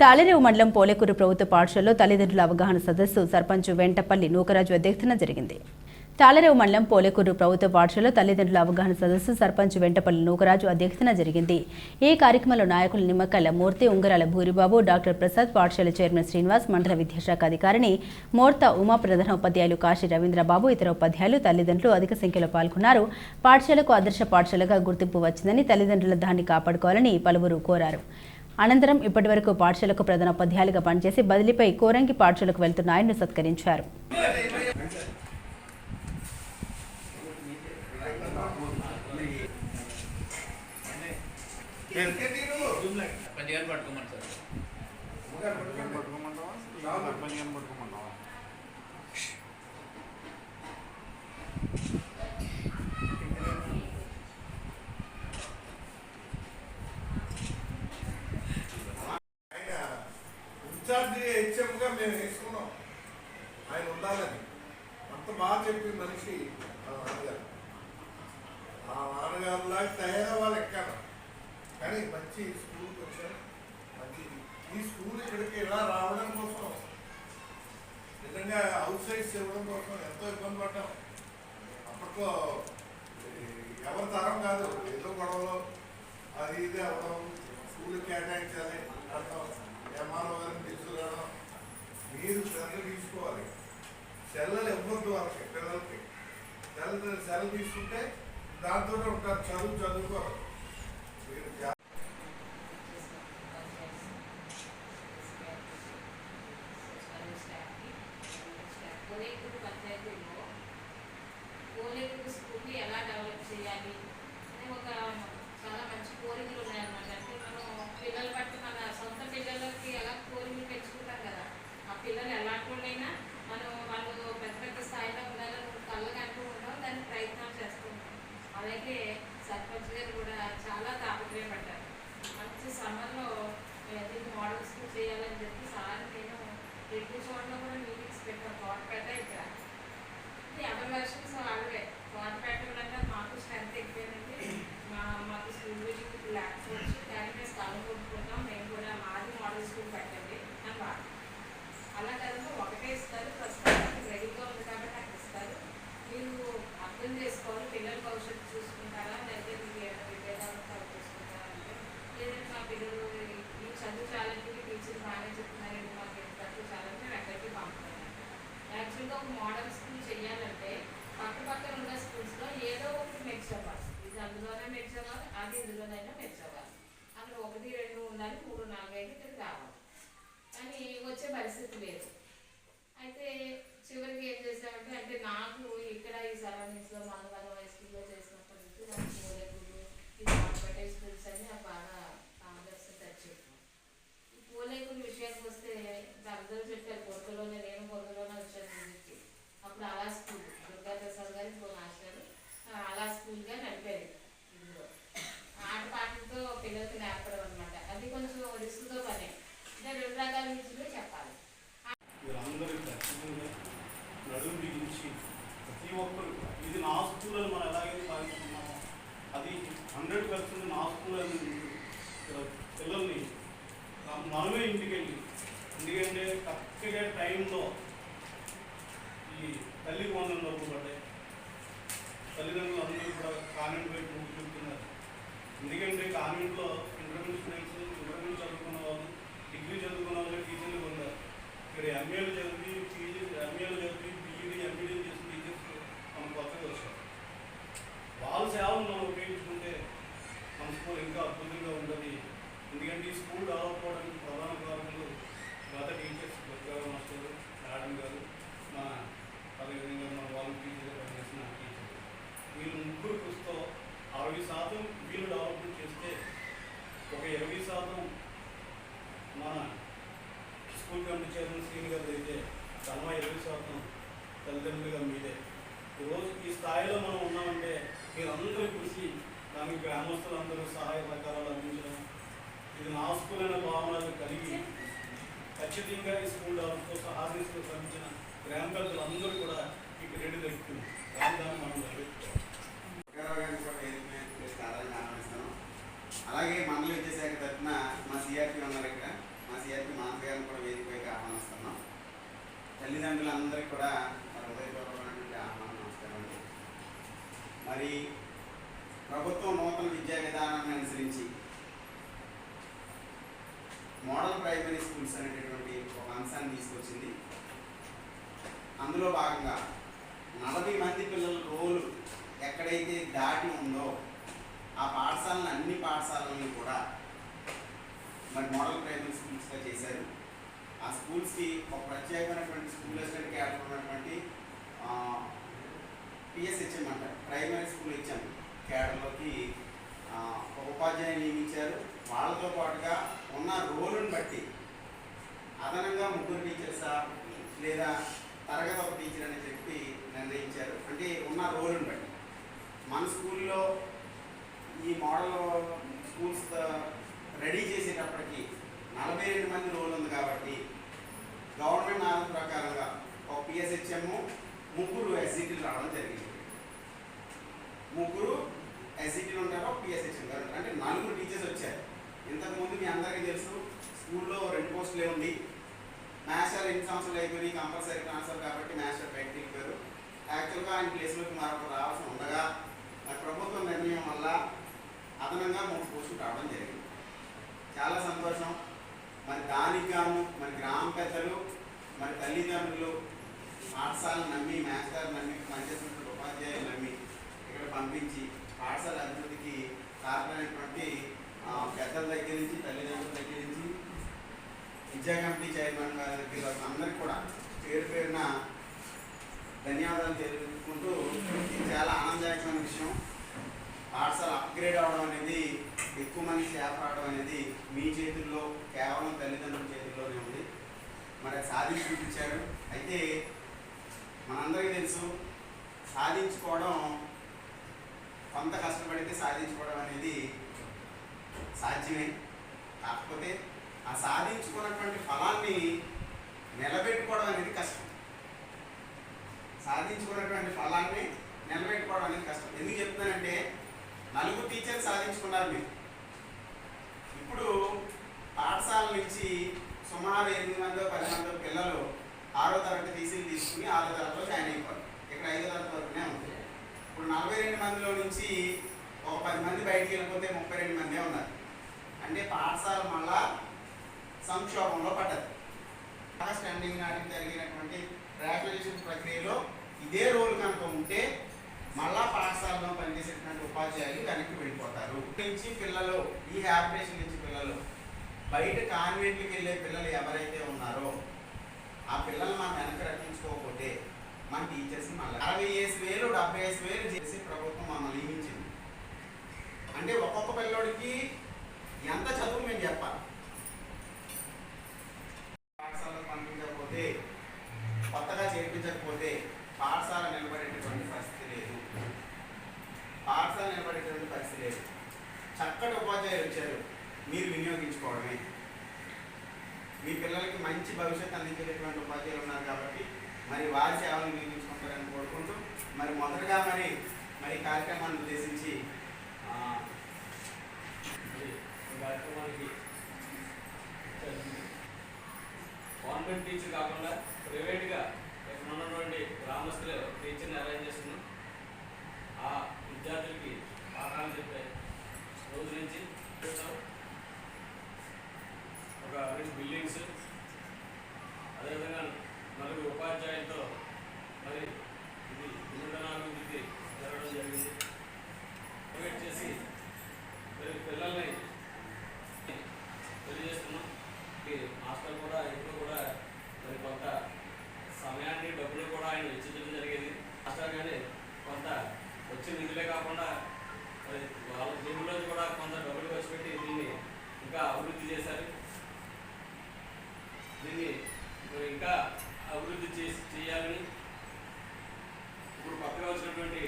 తాళరేవు మండలం పోలేకూరు ప్రభుత్వ పాఠశాలలో తల్లిదండ్రుల అవగాహన సదస్సు సర్పంచ్ వెంటపల్లి నూకరాజు అధ్యక్షతన జరిగింది. తాళరేవు మండలం పోలేకూరు ప్రభుత్వ పాఠశాలలో తల్లిదండ్రుల అవగాహన సదస్సు సర్పంచ్ వెంటపల్లి నూకరాజు అధ్యక్షతన జరిగింది. ఈ కార్యక్రమంలో నాయకులు నిమ్మకాయల మూర్తి ఉంగరాల భూరిబాబు డాక్టర్ ప్రసాద్ పాఠశాల చైర్మన్ శ్రీనివాస్ మండల విద్యాశాఖ అధికారిని మోర్త ఉమా ప్రధాన ఉపాధ్యాయులు కాశీ రవీంద్రబాబు ఇతర ఉపాధ్యాయులు తల్లిదండ్రులు అధిక సంఖ్యలో పాల్గొన్నారు. పాఠశాలకు ఆదర్శ పాఠశాలగా గుర్తింపు వచ్చిందని తల్లిదండ్రుల దాన్ని కాపాడుకోవాలని పలువురు కోరారు. అనంతరం ఇప్పటివరకు పాఠశాలకు ప్రధాన ఉపాధ్యాయులుగా పనిచేసి బదిలీపై కోరంగి పాఠశాలకు వెళ్తున్న ఆయన్ను సత్కరించారు పట్టుకోమని నేను వేసుకున్నాం. ఆయన ఉండాలని అంత బాగా చెప్పిన మనిషి మా నాన్నగారు ఆ నాన్నగారులా తయారవ్వాలి ఎక్కాను కానీ మంచి స్కూల్కి వచ్చాను మంచి ఈ స్కూల్ ఇక్కడికి ఇలా రావడం కోసం నిజంగా హౌస్ సైడ్స్ ఇవ్వడం కోసం ఎంతో ఇబ్బంది పడ్డాం. అప్పట్లో ఎవరి తరం కాదు ఏదో గొడవలో అది ఇది అవ్వడం స్కూల్ కేటాయించాలి అంటాం. సెల్లలు ఇవ్వద్దు వాళ్ళకి పిల్లలకి. సెలవు సెలవు తీసుకుంటే దాంతోనే ఉంటారు చదువు చదువుకోరు. కోనేకూరు పంచాయతీలో కోనేకూరు స్కూల్ని ఎలా డెవలప్ చేయాలి అనే ఒక చాలా మంచి కోరికలు ఉన్నాయన్నమాట అంటే మనం పిల్లల బట్టి మన సొంత పిల్లలకి ఎలా కోరికలు పెంచుకుంటాం కదా ఆ పిల్లలు ఎలాంటి వాళ్ళైనా మనం వాళ్ళు sign up పిల్లలు ఈ చదువు చాలంటే టీచర్ బాగానే చెప్తున్నారండి మాకు ఎంత తక్కువ చాలంటే మేము ఎక్కడికి పంపుతాను యాక్చువల్గా ఒక మోడల్ స్కూల్ చేయాలంటే పక్క పక్కన ఉన్న స్కూల్స్లో ఏదో ఒకటి మెర్చ్ అవ్వాలి ఇది అందులోనే మెర్చ్ అవ్వాలి అది ఇందులోనైనా మెర్చ్ అవ్వాలి అక్కడ ఒకటి రెండు ఉండాలి మూడు నాలుగు ఐదు ఇక్కడ కావాలి కానీ వచ్చే పరిస్థితి లేదు అయితే చివరికి ఏం చేసామంటే అంటే నాకు ఇక్కడ ఈ సరౌండింగ్స్లో మంగళవారం హై స్కూల్లో చేసినప్పటి నుంచి నాకు మూలకులు ఈ పెట్టే స్కూల్స్ అన్ని నాకు బాగా ఆదర్శం తెచ్చాను ఈ పూలేకుల విషయానికి వస్తే అందరూ చెప్పారు పొరకలోనే నేను పొరకలోనే వచ్చాను ఇంటికి అప్పుడు అలా స్కూల్ దుర్గా ప్రసాద్ గారు ఇప్పుడు మాస్టర్ అలా స్కూల్గా నడిపారు ఇందులో ఆట పాటలతో పిల్లలకి నేర్పడం అనమాట అది కొంచెం రిస్క్తో పనే అంటే రెండు రకాల విద్యలు చెప్పాలి వీరందరూ ఖచ్చితంగా నడుము బిగించి ప్రతి ఒక్కరు ఆస్తులను మనం ఎలాగైతే భావిస్తున్నామో అది హండ్రెడ్ పర్సెంట్ నా ఆస్తులని పిల్లల్ని మనమే ఇంటికి వెళ్ళి ఎందుకంటే కరెక్ట్గా టైంలో ఈ తల్లి వందలు డబ్బులు పడ్డాయి. తల్లిదండ్రులు అందరూ కూడా కాన్వెంట్ వైపు మొగ్గు చూపుతున్నారు. ఎందుకంటే కాన్వెంట్లో ఇంటర్మీడియట్ స్టూడెంట్స్ ఇంటర్మీడియట్ చదువుకున్న వాళ్ళు డిగ్రీ చదువుకున్న వాళ్ళు టీచర్లు ఉన్నారు. ఇక్కడ ఎంఏలు చదివి పీజీ ఎంఏలు చదివి బీఈడి ఎంఈడి చేసి టీచర్స్ మన వచ్చారు వాళ్ళ సేవలు మనం ఉపయోగించుకుంటే మన స్కూల్ ఇంకా అద్భుతంగా ఉంటుంది. ఎందుకంటే ఈ స్కూల్ డెవలప్ అవడానికి ప్రధాన కారణాలు గత టీచర్స్ గొప్పగా మాస్టర్ మేడం గారు మన అదేవిధంగా మన వాలంటీర్గా పనిచేసిన టీచర్ వీళ్ళు ముగ్గురు కృషితో అరవై శాతం వీళ్ళు డెవలప్మెంట్ చేస్తే ఒక ఇరవై శాతం మన స్కూల్ కమిటీ చైర్మన్ శ్రీని గారు అయితే తమ ఇరవై శాతం తల్లిదండ్రులుగా మీదే. ఈరోజు ఈ స్థాయిలో మనం ఉన్నామంటే మీరందరూ కృషి దానికి గ్రామస్తులందరూ సహాయ సహకారాలు అందించడం ఇది నా స్కూల్ అనే భావనలు కలిగి ఖచ్చితంగా ఈ స్కూల్ డెవలప్తో సహా ఆర్ఎస్లో శ్రమించిన గ్రామ పెద్దలందరూ కూడా ఈ క్రెడిట్ దక్కుతుంది దాన్ని మనం అలాగే మండలి విద్యాశాఖ తరఫున మా సిఆర్పీ ఉన్నారు ఇక్కడ. మా సిఆర్పి మానస గారిని కూడా వేదికపైకి ఆహ్వానిస్తున్నాం. తల్లిదండ్రులందరికీ కూడా మరి ప్రభుత్వం నూతన విద్యా విధానాన్ని అనుసరించి మోడల్ ప్రైమరీ స్కూల్స్ అనేటటువంటి ఒక అంశాన్ని తీసుకొచ్చింది. అందులో భాగంగా నలభై మంది పిల్లల రోలు ఎక్కడైతే దాటి ఉందో ఆ పాఠశాలను అన్ని పాఠశాలని కూడా మరి మోడల్ ప్రైమరీ స్కూల్స్గా చేశారు. ఆ స్కూల్స్కి ఒక ప్రత్యేకమైనటువంటి స్కూల్ అసిస్టెంట్ క్యాడర్ ఉన్నటువంటి పిఎస్ ఇచ్చామంటారు ప్రైమరీ స్కూల్ ఇచ్చాము క్యాడర్లోకి ఒక ఉపాధ్యాయుని నియమించారు. వాళ్ళతో పాటుగా ఉన్న రోలుని బట్టి అదనంగా ముగ్గురు టీచర్సా లేదా తరగతి ఒక టీచర్ అని చెప్పి నిర్ణయించారు. అంటే ఉన్న రోలుని బట్టి. మన స్కూల్లో ఈ మోడల్ స్కూల్స్ రెడీ చేసేటప్పటికి నలభై రెండు మంది రోల్ ఉంది కాబట్టి ముగ్గురు ఎస్జిటీలు రావడం జరిగింది. ముగ్గురు ఎస్జిటీలు ఉంటారో పిఎస్హెచ్ గారు ఉంటారు. అంటే నలుగురు టీచర్స్ వచ్చారు. ఇంతకుముందు మీ అందరికీ తెలుసు స్కూల్లో రెండు పోస్టులే ఉంది. మాస్టర్ ఎన్ని సంవత్సరాలు అయిపోయి కంపల్సరీ ట్రాన్స్ఫర్ కాబట్టి మాస్టర్ బయటకు వెళ్ళిపోయారు. యాక్చువల్గా ఆయన ప్లేస్లోకి మరొక రావాల్సి ఉండగా మరి ప్రభుత్వం నిర్ణయం వల్ల అదనంగా మూడు పోస్టులు రావడం జరిగింది. చాలా సంతోషం. మరి దానికి గాను మరి గ్రామ పెద్దలు మరి తల్లిదండ్రులు పాఠశాలను నమ్మి మాస్టర్ నమ్మి పనిచేస్తున్నటువంటి ఉపాధ్యాయులు నమ్మి ఇక్కడ పంపించి పాఠశాల అభివృద్ధికి కారణమైనటువంటి పెద్దల దగ్గర నుంచి తల్లిదండ్రుల దగ్గర నుంచి విద్యా కమిటీ చైర్మన్ గారి దగ్గర అందరికి అందరికీ కూడా పేరు పేరున ధన్యవాదాలు తెలుపుకుంటూ ఇది చాలా ఆనందదాయకమైన విషయం. పాఠశాల అప్గ్రేడ్ అవడం అనేది ఎక్కువ మంది స్టాఫ్ రావడం అనేది మీ చేతుల్లో కేవలం తల్లిదండ్రుల చేతుల్లోనే ఉంది. మరి సాధించి చూపించారు. అయితే మనందరికీ తెలుసు సాధించుకోవడం కొంత కష్టపడితే సాధించుకోవడం అనేది సాధ్యమే. కాకపోతే ఆ సాధించుకున్నటువంటి ఫలాన్ని నిలబెట్టుకోవడం అనేది కష్టం. సాధించుకున్నటువంటి ఫలాన్ని నిలబెట్టుకోవడం అనేది కష్టం. ఎందుకు చెప్తున్నానంటే నలుగురు టీచర్లు సాధించుకున్నారు మీరు. ఇప్పుడు పాఠశాల నుంచి సుమారు ఎనిమిది మందో పది మందో పిల్లలు ఆరో తరగతి టీసీలు తీసుకుని ఆరో తరగతిలో జాయిన్ అయిపోవాలి. ఇక్కడ ఐదో తరగతి వరకునే ఉంది. ఇప్పుడు నలభై రెండు మందిలో నుంచి ఒక పది మంది బయటికి వెళ్ళిపోతే ముప్పై రెండు మందే ఉన్నారు. అంటే పాఠశాల మళ్ళా సంక్షోభంలో పడ్డది. స్టాండింగ్ నాటికి జరిగినటువంటి రేషనలైజేషన్ ప్రక్రియలో ఇదే రోల్ కనుక ఉంటే మళ్ళా పాఠశాలలో పనిచేసేటువంటి ఉపాధ్యాయులు వెనక్కి వెళ్ళిపోతారు. నుంచి పిల్లలు ఈ హ్యాబిటేషన్ నుంచి పిల్లలు బయట కాన్వెంట్కి వెళ్ళే పిల్లలు ఎవరైతే ఉన్నారో ఆ పిల్లలు మనం వెనక్కి రక్షించుకోకపోతే మన టీచర్స్ మళ్ళీ అరవై వేసి వేలు డెబ్బై వేసి వేలు చేసి ప్రభుత్వం మమ్మల్ని నియమించింది. అంటే ఒక్కొక్క పిల్లోడికి ఎంత చదువు మేము చెప్పాలి? పాఠశాలకు పంపించకపోతే కొత్తగా చేర్పించకపోతే పాఠశాల నిలబడేటటువంటి పరిస్థితి లేదు. పాఠశాల నిలబడేటటువంటి పరిస్థితి లేదు. చక్కటి ఉపాధ్యాయులు వచ్చారు. మీరు వినియోగించుకోవడమే. మీ పిల్లలకి మంచి భవిష్యత్తు అందించేటటువంటి ఉపాధ్యాయులు ఉన్నారు కాబట్టి మరి వారి సేవలు వినియోగించుకుంటారని కోరుకుంటూ మరి మొదటగా మరి మరి కార్యక్రమాన్ని ఉద్దేశించి ఆ, కార్యక్రమానికి గవర్నమెంట్ టీచర్ కాకుండా ప్రైవేట్గా ఇక్కడ ఉన్నటువంటి గ్రామస్తులు టీచర్ని అరేంజ్ చేస్తున్నాం. ఆ విద్యార్థులకి పాఠాలు చెప్పే రోజు నుంచి చూస్తాం ఒక రెండు బిల్డింగ్స్ అదేవిధంగా నలుగురు ఉపాధ్యాయులతో మరి ఇది నూతనాభివృద్ధికి జరగడం జరిగింది. ప్రైవేట్ చేసి మరి పిల్లల్ని తెలియజేస్తున్నాం. ఈ మాస్టర్ కూడా ఇప్పుడు కూడా మరి కొంత సమయాన్ని డబ్బులు కూడా ఆయన వెచ్చించడం జరిగేది. మాస్టర్ కానీ కొంత వచ్చే నిధులే కాకుండా మరి వాళ్ళ జేబులో కూడా కొంత డబ్బులు ఖర్చు పెట్టి దీన్ని ఇంకా అభివృద్ధి చేశారు. దీన్ని ఇంకా అభివృద్ధి చేసి చేయాలని ఇప్పుడు కొత్తగా వచ్చినటువంటి